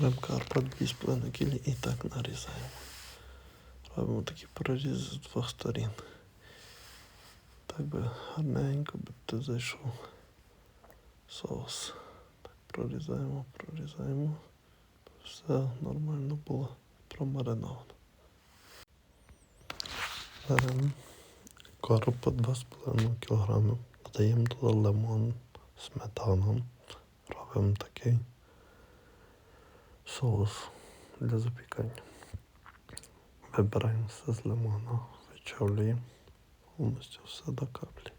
Беремо карпа 2,5 кілі і так нарізаємо. Робимо такі прорізи з двох сторін. Так би гарненько би тут зайшов соус. Так, прорізаємо, прорізаємо. Все нормально було промариновано. Беремо по 2,5 кг. Додаємо туди лимон, сметану. Робимо такий соус для запікання. Вибираємо все з лимона, вичавлюємо повністю все до каплі.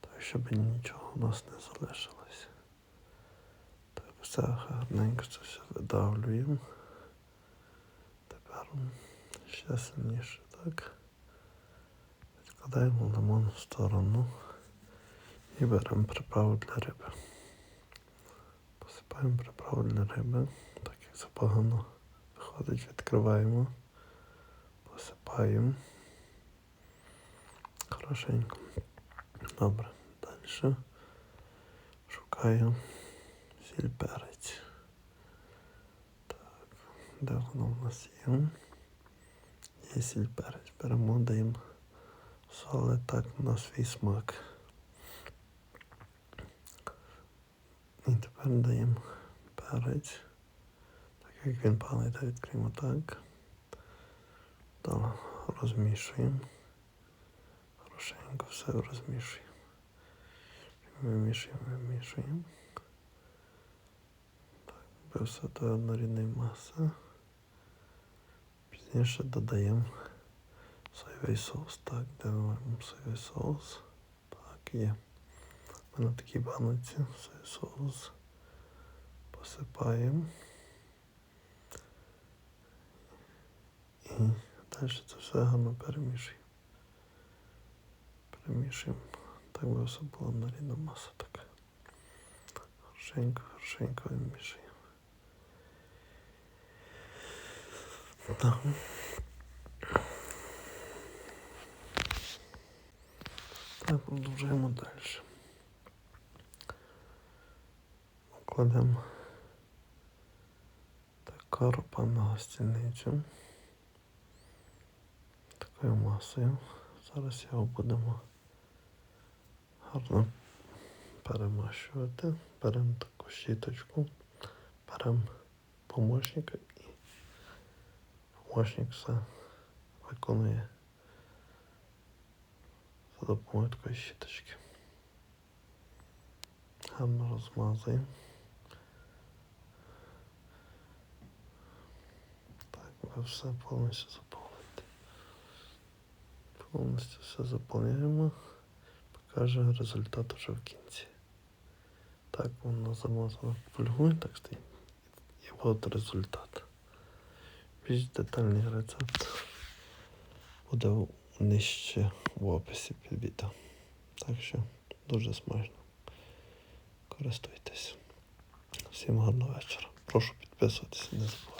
Так, щоб нічого у нас не залишилося. Так, все гарненько це все видавлюємо. Тепер ще сильніше так. Відкладаємо лимон в сторону і беремо приправу для риби. Посипаємо приправу для риби, так як це погано виходить, відкриваємо, посипаємо. Хорошенько. Добре. Далі шукаю сіль перець. Так, де воно в нас є? Є сіль перець. Беремо, даємо соли так на свій смак. І тепер даємо перець. Так як він палить, то відкриємо так. Далі розмішуємо. Хорошенько все розмішуємо. Вимішуємо, вимішуємо. Так, все до однорідної маси. Пізніше додаємо соєвий соус. Так, додаємо соєвий соус. Так, є. У мене такі баночці соус. Посипаємо. І далі це все гарно перемішуємо. Перемішуємо. Так би все було на рідна маса така. Хорошенько, хорошенько вимішуємо. Так, продовжуємо далі. Кладемо так, коропа на стільницю такою масою. Зараз його будемо гарно перемащувати. Беремо таку щіточку, беремо помощника і помощник все виконує за допомогою такої щіточки. Гарно розмазуємо. Все повністю заповнити. Повністю все заповняємо. Покаже результат уже в кінці. Так, воно замазано фольгою, так стоїть. І от результат. Більш детальний рецепт буде нижче в описі під відео. Так що дуже смачно. Користуйтесь. Всім гарного вечора. Прошу підписуватися, не забувайте.